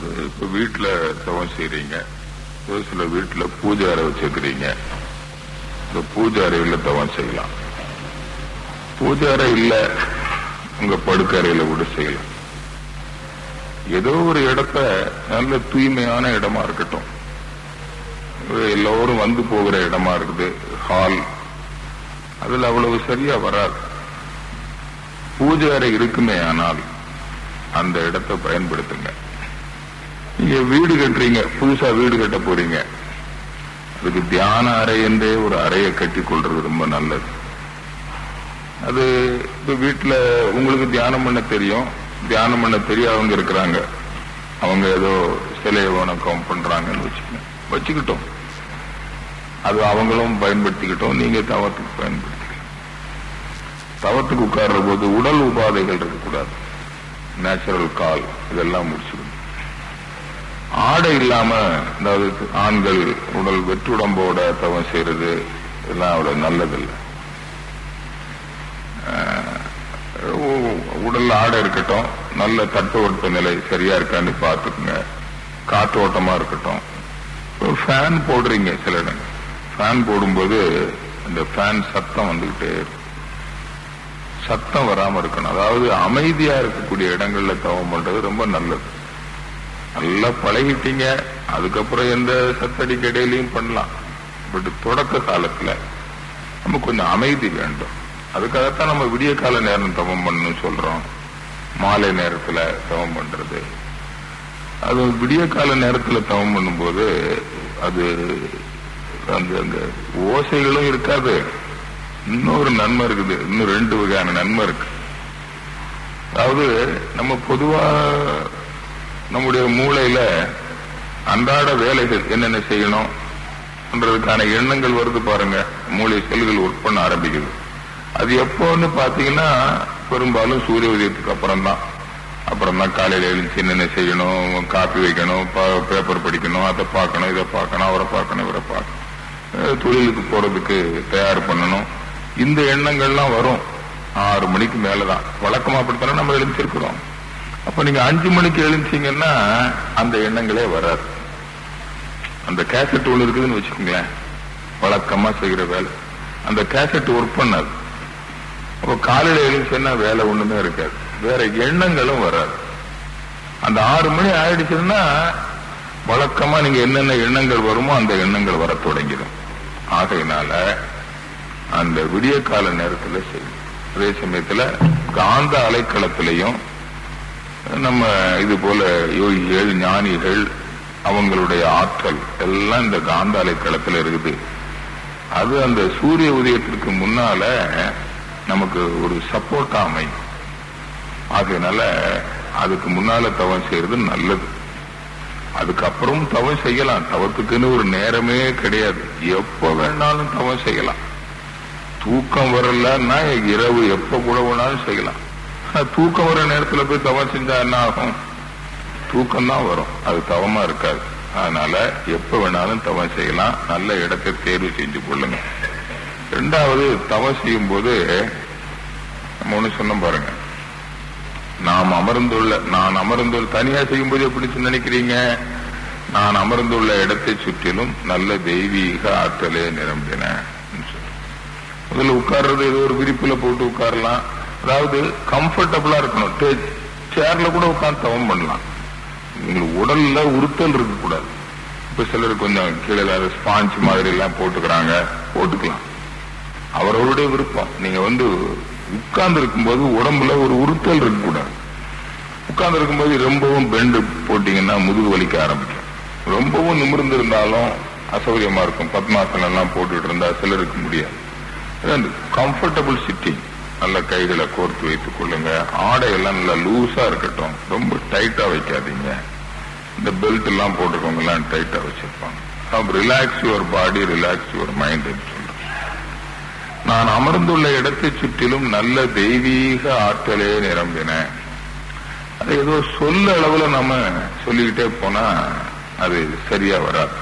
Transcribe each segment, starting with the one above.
அதாவது இப்ப வீட்டுல தவம் செய்யறீங்க ஒரு சில வீட்டுல பூஜை அறை வச்சிருக்கிறீங்க. இந்த பூஜை அறையில தவம் செய்யலாம். பூஜை அறை இல்ல உங்க படுக்கை அறையில கூட செய்யலாம். ஏதோ ஒரு இடத்த நல்ல தூய்மையான இடமா இருக்கட்டும். எல்லோரும் வந்து போகிற இடமா இருக்குது ஹால் அதுல அவ்வளவு சரியா வராது. பூஜை அறை இருக்குமே ஆனால் அந்த இடத்தை பயன்படுத்துங்க. நீங்க வீடு கட்டுறீங்க. புதுசா வீடு கட்ட போறீங்க. அதுக்கு தியான அறை என்றே ஒரு அறையை கட்டி கொள்றது ரொம்ப நல்லது. அது இப்ப வீட்டுல உங்களுக்கு தியானம் பண்ண தெரியும். தியானம் பண்ண தெரியாதவங்க இருக்கிறாங்க. அவங்க ஏதோ சிலையை வணக்கம் பண்றாங்கன்னு வச்சுக்கோங்க. வச்சுக்கிட்டோம். அது அவங்களும் பயன்படுத்திக்கிட்டோம். நீங்க தவத்துக்கு பயன்படுத்திக்கலாம். தவத்துக்கு உட்கார்ற போது உடல் உபாதைகள் இருக்கக்கூடாது. நேச்சுரல் கால் இதெல்லாம் முடிச்சு ஆடை இல்லாம அதாவது ஆண்கள் உடல் வெற்றுடம்போட தவம் செய்யறது இதெல்லாம் அவ்வளவு நல்லதில்லை. உடல் ஆடை இருக்கட்டும் நல்ல தட்பவெட்ப நிலை சரியா இருக்கான்னு பார்த்துக்குங்க. காற்றோட்டமா இருக்கட்டும். ஃபேன் போடுறீங்க சில இடங்கள். ஃபேன் போடும்போது இந்த ஃபேன் சத்தம் வந்துகிட்டே இருக்கும். சத்தம் வராம இருக்கணும். அதாவது அமைதியா இருக்கக்கூடிய இடங்கள்ல தவம் பண்றது ரொம்ப நல்லது. நல்லா பழகிட்டீங்க. அதுக்கப்புறம் எந்த சத்தடிக்கு இடையிலையும் பண்ணலாம். பட் தொடக்க காலத்துல நம்ம கொஞ்சம் அமைதி வேண்டும். அதுக்காகத்தான் நம்ம விடிய கால நேரம் தவம் பண்ணணும்னு சொல்றோம். மாலை நேரத்துல தவம் பண்றது. அது விடிய கால நேரத்துல தவம் பண்ணும்போது அது அந்த அந்த ஓசைகளும் இருக்காது. இன்னொரு நன்மை இருக்குது. இன்னும் ரெண்டு வகையான நன்மை இருக்கு. அதாவது நம்ம பொதுவா நம்முடைய மூளையில அன்றாட வேலைகள் என்னென்ன செய்யணும் பண்றதுக்கான எண்ணங்கள் வருது பாருங்க. மூளை செல்கள் ஒர்க் பண்ண ஆரம்பிக்குது. அது எப்போன்னு பாத்தீங்கன்னா பெரும்பாலும் சூரிய உதயத்துக்கு அப்புறம் தான் அப்புறம் தான் காலையில எழுந்துச்சு என்னென்ன செய்யணும் காப்பி வைக்கணும் பேப்பர் படிக்கணும் அதை பார்க்கணும் இதை பார்க்கணும் அவரை பார்க்கணும் இவரை பார்க்கணும். தொழிலுக்கு போறதுக்கு தயார் பண்ணணும். இந்த எண்ணங்கள்லாம் வரும். ஆறு மணிக்கு மேலதான். வழக்கமா அப்படித்தானே நம்ம எழுந்திருக்கிறோம். அப்ப நீங்க அஞ்சு மணிக்கு எழுந்தீங்கன்னா அந்த எண்ணங்களே வராது. அந்த கேசட் ஒண்ணு இருக்குதுன்னு வச்சுக்கோங்களேன். வழக்கமா செய்கிற வேலை. அந்த கேசட் ஒர்க் பண்ணாது. அப்ப காலையில எழுந்துச்சுன்னா வேலை ஒண்ணுமே இருக்காது. வேற எண்ணங்களும் வராது. அந்த ஆறு மணி ஆயிடுச்சுன்னா வழக்கமா நீங்க என்னென்ன எண்ணங்கள் வருமோ அந்த எண்ணங்கள் வர தொடங்கிடும். ஆகையினால அந்த விடிய கால நேரத்துல செய்யும் அதே சமயத்துல காந்த அலைக்களத்திலையும் நம்ம இது போல யோகிகள் ஞானிகள் அவங்களுடைய ஆற்றல் எல்லாம் இந்த காந்தாலை களத்தில் இருக்குது. அது அந்த சூரிய உதயத்திற்கு முன்னால நமக்கு ஒரு சப்போர்ட்டா அமையும் அதனால அதுக்கு முன்னால தவம் செய்யறது நல்லது. அதுக்கப்புறம் தவம் செய்யலாம். தவத்துக்குன்னு ஒரு நேரமே கிடையாது. எப்ப வேணாலும் தவம் செய்யலாம். தூக்கம் வரலன்னா இரவு எப்ப கூட வேணாலும் செய்யலாம். தூக்கம் வர நேரத்துல போய் தவம் செஞ்சா என்ன ஆகும்? தூக்கம் தான் வரும். அது தவமா இருக்காது. அதனால எப்ப வேணாலும் தவம் செய்யலாம். நல்ல இடத்தை தேர்வு செஞ்சு கொள்ளுங்க. ரெண்டாவது தவம் செய்யும் போது நம்ம ஒண்ணு சொன்னோம் பாருங்க. நாம் அமர்ந்துள்ள நான் அமர்ந்துள்ள தனியா செய்யும்போது எப்படி நினைக்கிறீங்க? நான் அமர்ந்துள்ள இடத்தை சுற்றிலும் நல்ல தெய்வீக ஆற்றலே நிரம்பின. முதல்ல உட்கார்றது ஏதோ ஒரு விரிப்புல போட்டு உட்காரலாம். அதாவது கம்ஃபர்டபுளா இருக்கணும். டே- சேர்ல கூட உட்காந்து தவம் பண்ணலாம். உங்களுக்கு உடல்ல உறுத்தல் இருக்கக்கூடாது. இப்ப சிலர் கொஞ்சம் கீழே ஏதாவது ஸ்பாஞ்ச் மாதிரி எல்லாம் போட்டுக்கிறாங்க போட்டுக்கலாம். அவரவருடைய விருப்பம். நீங்க வந்து உட்கார்ந்து இருக்கும்போது உடம்புல ஒரு உறுத்தல் இருக்கக்கூடாது. உட்கார்ந்து இருக்கும்போது ரொம்பவும் பெண்டு போட்டீங்கன்னா முதுகு வலிக்க ஆரம்பிக்கும். ரொம்பவும் நிமிர்ந்து இருந்தாலும் அசௌகரியமா இருக்கும். பத்மாசனம் எல்லாம் போட்டுட்டு இருந்தா சிலருக்கு முடியாது. கம்ஃபர்டபுள் சிட்டிங் நல்ல கைகளை கோர்த்து வைத்துக் கொள்ளுங்க. ஆடை எல்லாம் நல்லா லூஸா இருக்கட்டும். ரொம்ப டைட்டா வைக்காதீங்க. இந்த பெல்ட் எல்லாம் போட்டுக்கவங்க எல்லாம் டைட்டா வச்சிருப்பாங்க. Relax your body relax your mind சொல்றேன் நான் அமர்ந்துள்ள இடத்தை சுற்றிலும் நல்ல தெய்வீக ஆற்றலே நிரம்பின. அது ஏதோ சொல்ல அளவுல நம்ம சொல்லிக்கிட்டே போனா அது சரியா வராது.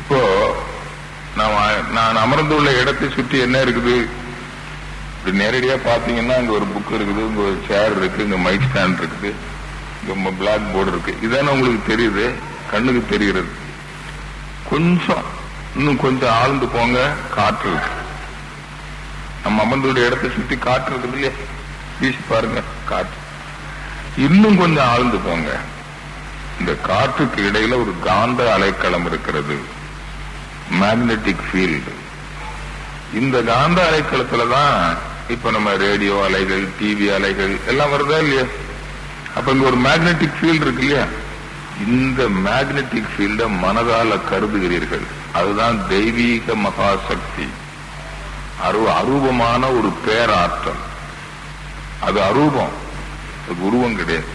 இப்போ நான் நான் அமர்ந்துள்ள இடத்தை சுற்றி என்ன இருக்குது? இப்படி நேரடியா பார்த்தீங்கன்னா இங்கே ஒரு புக் இருக்குது இங்க ஒரு சேர் இருக்கு இங்கே மைக் ஸ்டாண்ட் இருக்குது இங்கே பிளாக் போர்டு இருக்கு. இதானே உங்களுக்கு தெரியுது கண்ணுக்கு தெரிகிறது. கொஞ்சம் இன்னும் கொஞ்சம் ஆழ்ந்து போங்க காற்று இருக்கு. நம்ம அமர்ந்துடைய இடத்தை சுற்றி காற்று இருக்குது இல்லையா? வீசி பாருங்க காற்று. இன்னும் கொஞ்சம் ஆழ்ந்து போங்க. இந்த காற்றுக்கு இடையில ஒரு காந்த அலைக்களம் இருக்கிறது. மேக்னெட்டிக் ஃபீல்டு இந்த காந்த அலைக்களத்துல தான் இப்ப நம்ம ரேடியோ அலைகள் டிவி அலைகள் எல்லாம் வருதா இல்லையா? அப்ப இங்க ஒரு மேக்னெட்டிக் ஃபீல்டு இருக்கு இல்லையா? இந்த மேக்னெட்டிக் ஃபீல்ட மனதால கருதுகிறீர்கள். அதுதான் தெய்வீக மகாசக்தி. அரு அரூபமான ஒரு பேராற்றல். அது அரூபம். குருவம் உருவம் கிடையாது.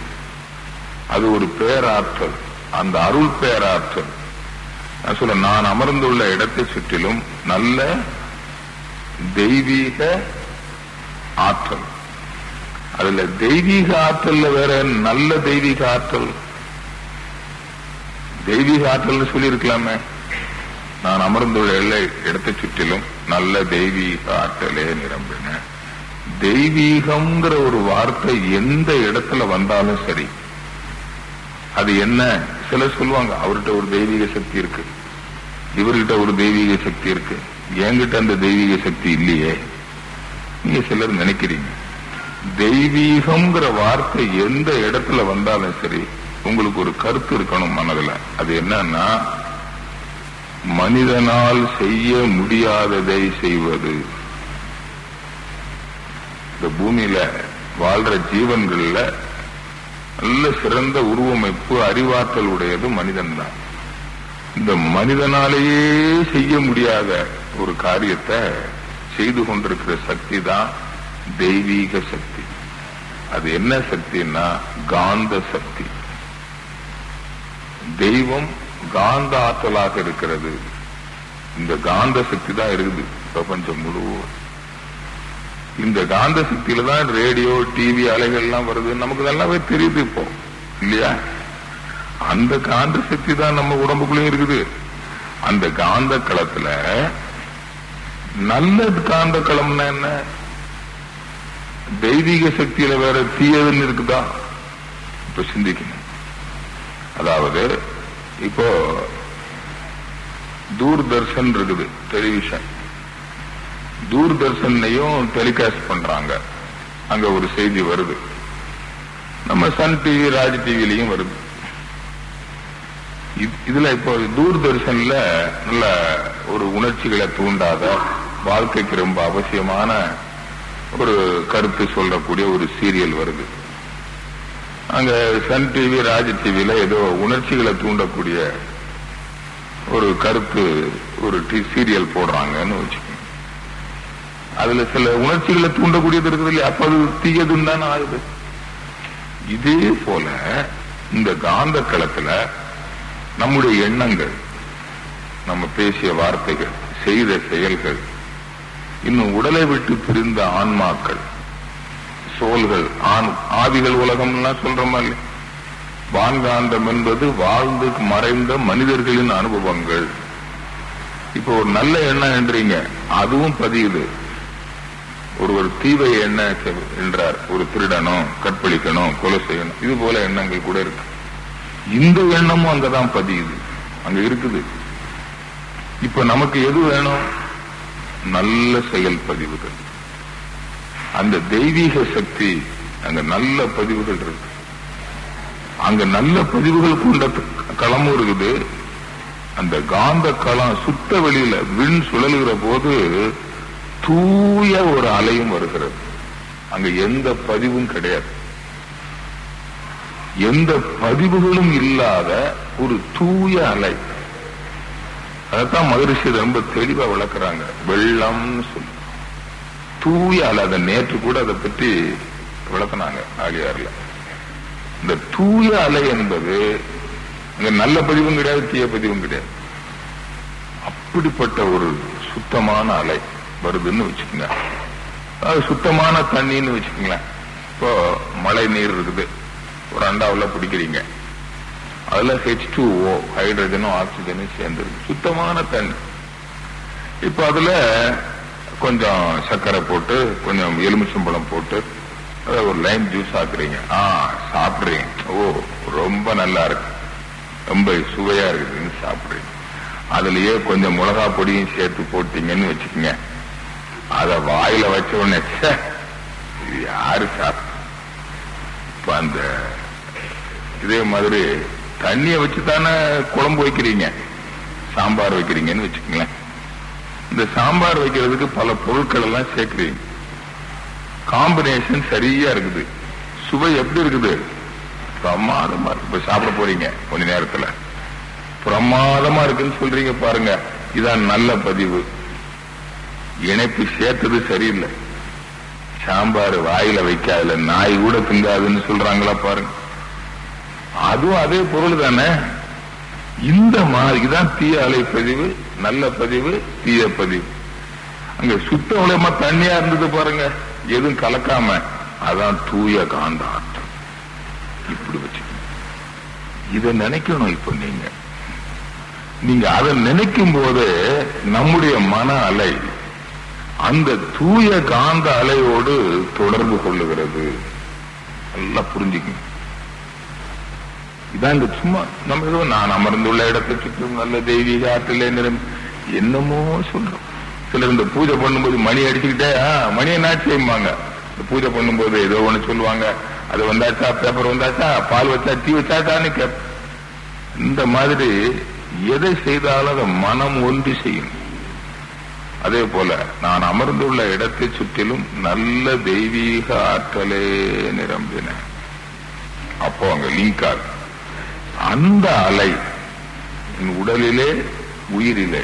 அது ஒரு பேராற்றல். அந்த அருள் பேராற்றல். நான் சொல்ல நான் அமர்ந்துள்ள இடத்தை சுற்றிலும் நல்ல தெய்வீக ஆற்றல். அதுல தெய்வீக ஆற்றல்ல வேற நல்ல தெய்வீக ஆற்றல். தெய்வீக ஆற்றல்னு சொல்லியிருக்கலாமே. நான் அமர்ந்துள்ள எல்லை இடத்தை சுற்றிலும் நல்ல தெய்வீக ஆற்றலே நிரம்பின. தெய்வீகம்ங்கிற ஒரு வார்த்தை எந்த இடத்துல வந்தாலும் சரி அது என்ன? சிலர் சொல்லுவாங்க அவர்கிட்ட ஒரு தெய்வீக சக்தி இருக்கு. இவர்கிட்ட ஒரு தெய்வீக சக்தி இருக்கு. என்கிட்ட அந்த தெய்வீக சக்தி இல்லையே. நீங்க சிலர் நினைக்கிறீங்க. தெய்வீகம்ங்கிற வார்த்தை எந்த இடத்துல வந்தாலும் சரி உங்களுக்கு ஒரு கருத்து இருக்கணும் மனதுல. அது என்னன்னா மனிதனால் செய்ய முடியாததை செய்வது. இந்த பூமியில வாழ்ற ஜீவன்கள்ல நல்ல சிறந்த உருவமைப்பு அறிவாற்றல் உடையது மனிதன் தான் இந்த மனிதனாலேயே செய்ய முடியாத ஒரு காரியத்தை செய்து கொண்டிருக்கிற சக்தி தான் தெய்வீக சக்தி. அது என்ன சக்தின்னா காந்த சக்தி. தெய்வம் காந்த ஆற்றலாக இருக்கிறது. இந்த காந்த சக்தி தான் இருக்குது பிரபஞ்சம் முழுவதும். இந்த காந்த சக்தியில தான் ரேடியோ டிவி அலைகள் எல்லாம் வருது. நமக்கு நல்லாவே தெரியுது இப்போ இல்லையா? அந்த காந்த சக்தி தான் நம்ம உடம்புக்குள்ளேயும் இருக்குது. அந்த காந்த களத்துல நல்ல காந்த களம்னா என்ன? தெய்வீக சக்தியில வேற தீயதுன்னு இருக்குதா? இப்ப சிந்திக்கணும். அதாவது இப்போ தூர்தர்ஷன் இருக்குது டெலிவிஷன் தூர்தர்ஷன்லையும் டெலிகாஸ்ட் பண்றாங்க. அங்க ஒரு செய்தி வருது. நம்ம சன் டிவி ராஜ் டிவிலையும் வருது. இது- இதுல இப்போ தூர்தர்ஷன்ல நல்ல ஒரு உணர்ச்சிகளை தூண்டாத வாழ்க்கைக்கு ரொம்ப அவசியமான ஒரு கருத்து சொல்லக்கூடிய ஒரு சீரியல் வருது. அங்க சன் டிவி ராஜ் டிவியில ஏதோ உணர்ச்சிகளை தூண்டக்கூடிய ஒரு கருத்து ஒரு சீரியல் போடுறாங்கன்னு வச்சுக்கோங்க. அதுல சில உணர்ச்சிகளை தூண்டக்கூடியது இருக்குது இல்லையா? அப்ப அது தீயதுன்னு தானே ஆகுது. இதே போல இந்த காந்த களத்துல நம்முடைய எண்ணங்கள் நம்ம பேசிய வார்த்தைகள் செய்த செயல்கள் இன்னும் உடலை விட்டு பிரிந்த ஆன்மாக்கள். சோல்கள் ஆண் ஆவிகள் உலகம்னா சொல்றோமா இல்லையா? வான்காந்தம் என்பது வாழ்ந்து மறைந்த மனிதர்களின் அனுபவங்கள். இப்போ ஒரு நல்ல எண்ணம் என்றீங்க அதுவும் பதியுது. ஒருவர் தீவை என்ன என்றார். ஒரு திருடனும் கற்பழிக்கணும் கொலை செய்யணும். இது போல எண்ணங்கள் கூட இருக்கு. இந்த எண்ணமும் அங்கதான் பதியுது. அங்க இருக்குது. இப்ப நமக்கு எது வேணும்? நல்ல செயல் பதிவுகள். அந்த தெய்வீக சக்தி அங்க நல்ல பதிவுகள் இருக்கு. அங்க நல்ல பதிவுகள் கொண்ட களமும் இருக்குது. அந்த காந்த களம் சுத்த வெளியில விண் சுழலுகிற போது தூய ஒரு அலையும் வருகிறது. அங்க எந்த பதிவும் கிடையாது. எந்த பதிவுகளும் இல்லாத ஒரு தூய அலை. அதைத்தான் மகரிஷி ரொம்ப தெளிவா விளக்குறாங்க. வெள்ளம்னு சொல்லி தூய அலை அதை நேற்று கூட அதை பற்றி விளக்குனாங்க ஆலியார்ல. இந்த தூய அலை என்பது அங்க நல்ல பதிவும் கிடையாது தீய பதிவும் கிடையாது. அப்படிப்பட்ட ஒரு சுத்தமான அலை வருதுன்னு வச்சுக்கோங்க. அது சுத்தமான தண்ணின்னு வச்சுக்கோங்களேன். இப்போ மழை நீர் இருக்குது. ஒரு அண்டாவில் பிடிக்கிறீங்க. அதுல ஹெச் டூ ஓ ஹைட்ரஜனும் ஆக்சிஜனும் சேர்ந்துருக்கு சுத்தமான தண்ணி. இப்போ அதுல கொஞ்சம் சர்க்கரை போட்டு கொஞ்சம் எலுமிச்சம்பழம் போட்டு அதை ஒரு லைம் ஜூஸ் ஆக்குறீங்க. ஆ சாப்பிடுறீங்க. ஓ ரொம்ப நல்லா இருக்கு. ரொம்ப சுவையா இருக்குதுன்னு சாப்பிடுறீங்க. அதுலயே கொஞ்சம் மிளகா பொடியும் சேர்த்து போட்டீங்கன்னு வச்சுக்கோங்க. அத வாயில வச்ச உடனே இது யாரு சாப்பிட்டு இப்ப அந்த இதே மாதிரி தண்ணிய வச்சு தானே குழம்பு வைக்கிறீங்க? சாம்பார் வைக்கிறீங்கன்னு வச்சுக்கோங்களேன். இந்த சாம்பார் வைக்கிறதுக்கு பல பொருட்கள் எல்லாம் சேர்க்கிறீங்க. காம்பினேஷன் சரியா இருக்குது. சுவை எப்படி இருக்குது? பிரமாதமா இருக்கு. இப்ப சாப்பிட போறீங்க கொஞ்ச நேரத்துல. பிரமாதமா இருக்குன்னு சொல்றீங்க பாருங்க. இதான் நல்ல பதிவு. இணைப்பு சேர்த்தது சரியில்லை. சாம்பார் வாயில வைக்காதுல நாய் கூட திங்காதுன்னு சொல்றாங்களா பாருங்க. அதுவும் அதே பொருள் தானே இந்த மாதிரி தான் தீய அலை பதிவு நல்ல பதிவு தீய பதிவு. அங்க சுத்த உலகமா தண்ணியா இருந்தது பாருங்க. எதுவும் கலக்காம. அதான் தூய காந்த ஆற்றல் இப்படி வச்சுக்கணும். இதை நினைக்கணும் இப்ப நீங்க. நீங்க அதை நினைக்கும் போது நம்முடைய மன அலை அந்த தூய காந்த அலையோடு தொடர்பு கொள்ளுகிறது. நல்லா புரிஞ்சுக்கணும் இதான் இந்த சும்மா நம்ம ஏதோ நான் அமர்ந்துள்ள இடத்தை சுற்றும் நல்ல தெய்வீக ஆற்றலே நிறம் என்னமோ சொல்றோம். சிலர் இந்த பூஜை பண்ணும்போது மணி அடிச்சுக்கிட்டே மணியை மணி என்ன செய்யுமாங்க இந்த பூஜை பண்ணும்போது ஏதோ ஒண்ணு சொல்லுவாங்க. அது வந்தாச்சா? பேப்பர் வந்தாச்சா? பால் வச்சா? டீ வச்சாட்டான்னு கேப் இந்த மாதிரி எதை செய்தாலும் அதை மனம் ஒன்றி செய்யும். அதே போல நான் அமர்ந்துள்ள இடத்தை சுற்றிலும் நல்ல தெய்வீக ஆற்றலே நிரம்பின. அப்போ அங்க லிங்க் ஆகும் அந்த அலை என் உடலிலே உயிரிலே.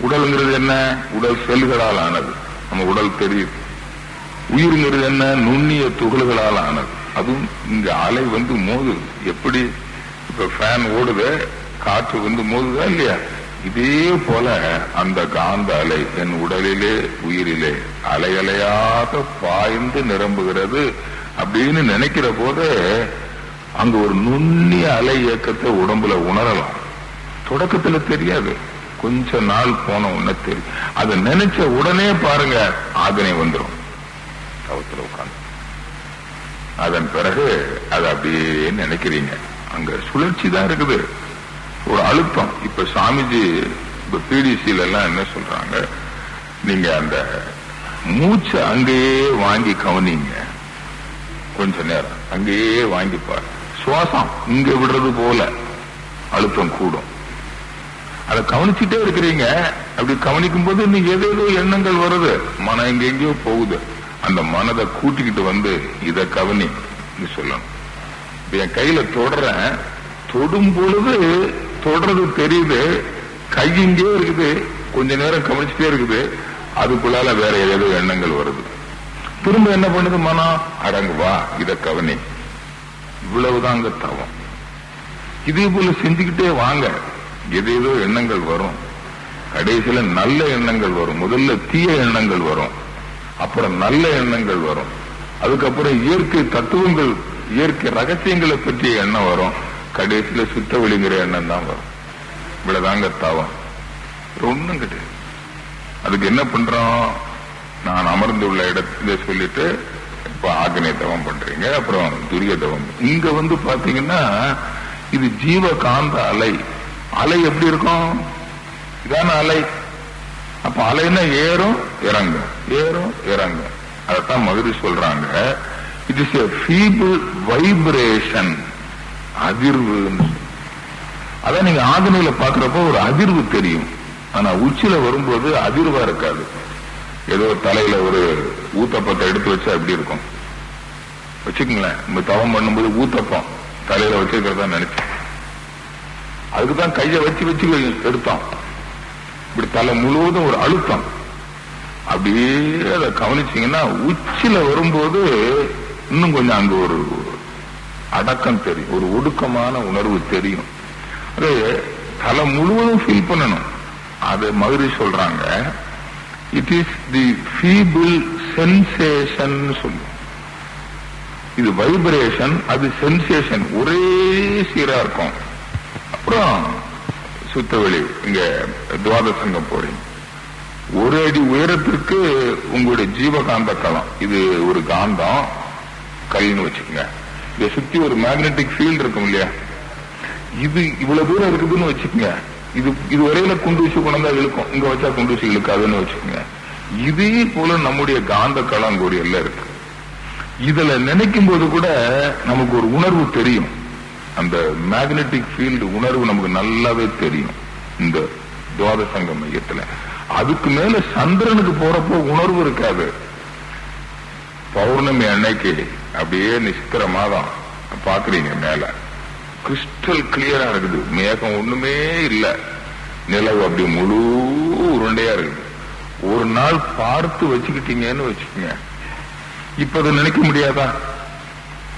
உடல்ங்கிறது என்ன? உடல் செல்களால் ஆனது. நம்ம உடல் தெரியுது. உயிர்ங்கிறது என்ன? நுண்ணிய துகள்களால் ஆனது. அதுவும் இங்க அலை வந்து மோது எப்படி? இப்ப ஃபேன் ஓடுது காற்று வந்து மோதுதா இல்லையா? இதே போல அந்த காந்த அலை என் உடலிலே உயிரிலே அலை அலையாக பாய்ந்து நிரம்புகிறது அப்படின்னு நினைக்கிற போது அங்க ஒரு நுண்ணிய அலை இயக்கத்தை உடம்புல உணரலாம். தொடக்கத்துல தெரியாது. கொஞ்ச நாள் போன உடனே தெரியும் அதை நினைச்ச உடனே பாருங்க ஆதனை வந்துடும் தவத்துல உட்கார்ந்து. அதன் பிறகு அதை அப்படியே நினைக்கிறீங்க. அங்க சுழற்சி தான் இருக்குது. ஒரு அழுத்தம். இப்ப சாமிஜி இப்ப பிடிசில எல்லாம் என்ன சொல்றாங்க? நீங்க அந்த மூச்சை அங்கேயே வாங்கி கவனிங்க. கொஞ்ச நேரம். அங்கேயே வாங்கி பாருங்க. சுவாசம் இங்க விடுறது போல. அழுத்தம் கூடும். அதை கவனிச்சுட்டே இருக்கிறீங்க. அப்படி கவனிக்கும் போது நீ ஏதேதோ எண்ணங்கள் வருது. மனம் எங்கெங்கயோ போகுது. அந்த மனதை கூட்டிக்கிட்டு வந்து இத கவனி நீ சொல்லணும். இப்ப என் கையில தொடறேன். தொடும் பொழுது தொடறது தெரியுது. கை இங்கே இருக்குது. கொஞ்ச நேரம் கவனிச்சுட்டே இருக்குது. அதுக்குள்ளால வேற ஏதேதோ எண்ணங்கள் வருது. திரும்ப என்ன பண்ணுது மனம்? அடங்குவா இத கவனி. இவ்வளவுதாங்க தவம் இதே போல செஞ்சுக்கிட்டே வாங்க. எதேதோ எண்ணங்கள் வரும். கடைசியில நல்ல எண்ணங்கள் வரும். முதல்ல தீய எண்ணங்கள் வரும். அப்புறம் நல்ல எண்ணங்கள் வரும். அதுக்கப்புறம் இயற்கை தத்துவங்கள் இயற்கை ரகசியங்களை பற்றிய எண்ணம் வரும். கடைசியில சுத்த வெளிங்கிற எண்ணம் தான் வரும். இவ்வளவுதாங்க தவம். ஒண்ணும் கிடையாது. அதுக்கு என்ன பண்றோம்? நான் அமர்ந்துள்ள இடத்துல சொல்லிட்டு இப்ப ஆக்னே தவம் பண்றீங்க அப்புறம் துரிய தவம். இங்க வந்து பாத்தீங்கன்னா இது ஜீவ காந்த அலை. அலை எப்படி இருக்கும்? இதான அலை. அப்ப அலைன்னா ஏறும் இறங்கும். ஏறும் இறங்கும். அதத்தான் மதுரை சொல்றாங்க. It is a feeble vibration அதிர்வுன்னு அதான் நீங்க ஆதனையில பாக்குறப்போ ஒரு அதிர்வு தெரியும். ஆனா உச்சில வரும்போது அதிர்வா இருக்காது. ஏதோ தலையில ஒரு ஊத்தப்பத்தை எடுத்து வச்சா எப்படி இருக்கும்? வச்சுக்கங்களேன். இந்த தவம் பண்ணும்போது ஊத்தப்பம். தலையில வச்சிருக்கிறதா நினைச்சேன். அதுக்குதான் கைய வச்சு வச்சு எடுத்தோம். இப்படி தலை முழுவதும் ஒரு அழுத்தம். அப்படியே அதை கவனிச்சீங்கன்னா உச்சில வரும்போது இன்னும் கொஞ்சம் அங்க ஒரு அடக்கம் தெரியும். ஒரு ஒடுக்கமான உணர்வு தெரியும். அது தலை முழுவதும் ஃபீல் பண்ணணும். அது மதுரை சொல்றாங்க. It is the feeble sensation சொல்லுவோம். இது வைப்ரேஷன் அது சென்சேஷன் ஒரே சீரா இருக்கும். அப்புறம் சுத்தவெளி இங்க துவாதசங்கம் போறீங்க. ஒரு அடி உயரத்திற்கு உங்களுடைய ஜீவகாந்த களம் இது ஒரு காந்தம். கல்னு வச்சுக்கோங்க. இதை சுத்தி ஒரு மேக்னெட்டிக் ஃபீல்டு இருக்கும் இல்லையா? இது இவ்வளவு தூரம் இருக்குதுன்னு வச்சுக்கோங்க. இது இது வரையில குண்டு வச்சு கொண்டு இழுக்கும். இங்க வச்சா குண்டு வச்சு இழுக்காதுன்னு வச்சுக்கோங்க. இதே போல நம்முடைய காந்த களம் கூட எல்லாம் இருக்கு. இதுல நினைக்கும் போது கூட நமக்கு ஒரு உணர்வு தெரியும். அந்த மேக்னெட்டிக் ஃபீல்டு உணர்வு நமக்கு நல்லாவே தெரியும். இந்த துவாதசங்க மையத்துல. அதுக்கு மேல சந்திரனுக்கு போறப்போ உணர்வு இருக்காது. பௌர்ணமி அன்னைக்கு அப்படியே நிஷ்கரமா தான் பாக்குறீங்க மேல. கிறிஸ்டல் கிளியரா இருக்குது. மேகம் ஒண்ணுமே இல்ல. நிலவு அப்படி முழு உருண்டையா இருக்குது. ஒரு நாள் பார்த்து வச்சுக்கிட்டீங்கன்னு வச்சுக்கோங்க. இப்ப அதை நினைக்க முடியாதா?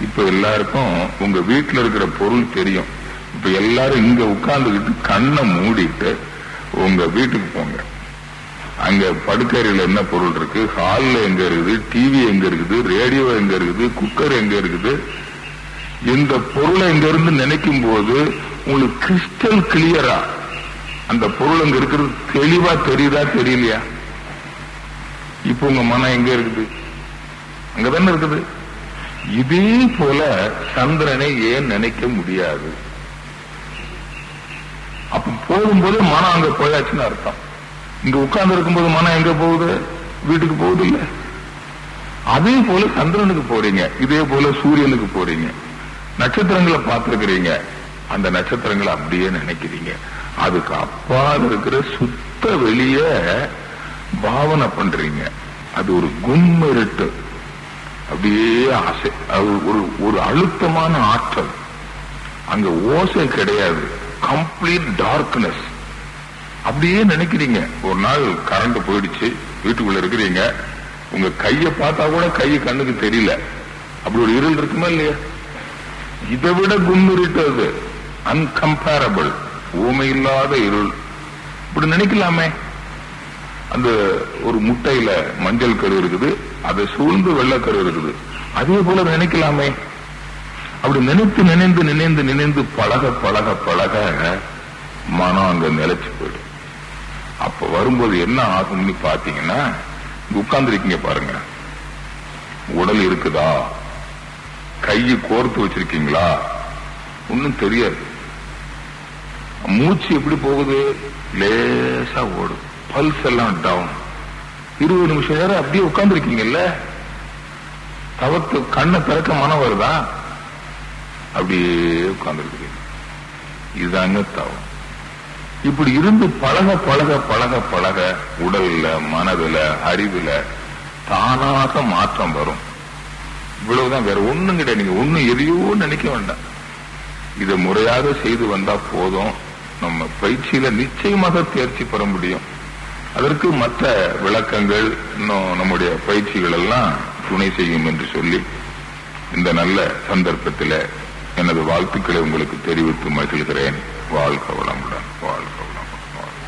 இப்ப எல்லாருக்கும் உங்க வீட்டுல இருக்கிற பொருள் தெரியும். இப்ப எல்லாரும் இங்க உட்கார்ந்துக்கிட்டு கண்ணை மூடிட்டு உங்க வீட்டுக்கு போங்க. அங்க படுக்கறையில் என்ன பொருள் இருக்கு? ஹால்ல எங்க இருக்குது? டிவி எங்க இருக்குது? ரேடியோ எங்க இருக்குது? குக்கர் எங்க இருக்குது? இந்த பொருளை இங்க இருந்து நினைக்கும் போது உங்களுக்கு கிறிஸ்டல் கிளியரா அந்த பொருள் அங்க இருக்கிறது தெளிவா தெரியுதா தெரியலையா? இப்போ உங்க மனம் எங்க இருக்குது? அங்கதானே இருக்குது. இதே போல சந்திரனை ஏன் நினைக்க முடியாது? அப்ப போகும்போது மனம் அங்க போயாச்சுன்னு அர்த்தம். இங்க உட்கார்ந்து இருக்கும்போது மனம் எங்க போகுது? வீட்டுக்கு போகுது இல்ல? அதே போல சந்திரனுக்கு போறீங்க. இதே போல சூரியனுக்கு போறீங்க. நட்சத்திரங்களை பார்த்திருக்கிறீங்க. அந்த நட்சத்திரங்களை அப்படியே நினைக்கிறீங்க. அதுக்கு அப்பால் இருக்கிற சுத்த வெளிய பாவனை பண்றீங்க. அது ஒரு கும்மிருட்டு. அப்படியே ஆசை. அது ஒரு ஒரு அழுத்தமான ஆற்றல். அங்க ஓசை கிடையாது. கம்ப்ளீட் டார்க்னஸ் அப்படியே நினைக்கிறீங்க. ஒரு நாள் கரண்ட் போயிடுச்சு. வீட்டுக்குள்ள இருக்கிறீங்க. உங்க கைய பார்த்தா கூட கை கண்ணுக்கு தெரியல. அப்படி ஒரு இருள் இருக்குமா இல்லையா? இதை விட கும்மிருட்டு அன்கம்பேரபிள் ஊமை இல்லாத இருள். இப்படி நினைக்கலாமே. அந்த ஒரு முட்டையில மஞ்சள் கரு இருக்குது. அதை சூழ்ந்து வெள்ளக்கரு இருக்குது. அதே போல நினைக்கலாமே. அப்படி நினைத்து நினைந்து நினைந்து நினைந்து பழக பழக பழக மனம் அங்க நிலைச்சு போயிடும் அப்ப வரும்போது என்ன ஆகும்னு பாத்தீங்கன்னா உட்கார்ந்துருக்கீங்க பாருங்க. உடல் இருக்குதா? கையை கோர்த்து வச்சிருக்கீங்களா? ஒன்னும் தெரியாது. மூச்சு எப்படி போகுது? லேசா ஓடும். பல்ஸ் எல்லாம் டவுன் இருபது நிமிஷம் நேரம் அப்படியே உட்கார்ந்துருக்கீங்கல்ல தவத்து கண்ணை திறக்க மனம் வருதா அப்படியே உட்கார்ந்துருக்கீங்க இதுதாங்க தவம். இப்படி இருந்து பழக பழக பழக பழக உடல்ல மனதுல அறிவுல தானாக மாற்றம் வரும். இவ்வளவுதான் வேற ஒண்ணும் கிடையாது. நீங்க ஒண்ணும் எதையோ நினைக்க வேண்டாம். இதை முறையாக செய்து வந்தா போதும். நம்ம பயிற்சியில நிச்சயமாக தேர்ச்சி பெற முடியும். அதற்கு மற்ற விளக்கங்கள் இன்னும் நம்முடைய பயிற்சிகள் எல்லாம் துணை செய்யும் என்று சொல்லி இந்த நல்ல சந்தர்ப்பத்தில் எனது வாழ்த்துக்களை உங்களுக்கு தெரிவித்து மகிழ்கிறேன் வாழ்க வளமுடன் வாழ்க வளமுடன் வாழ்க.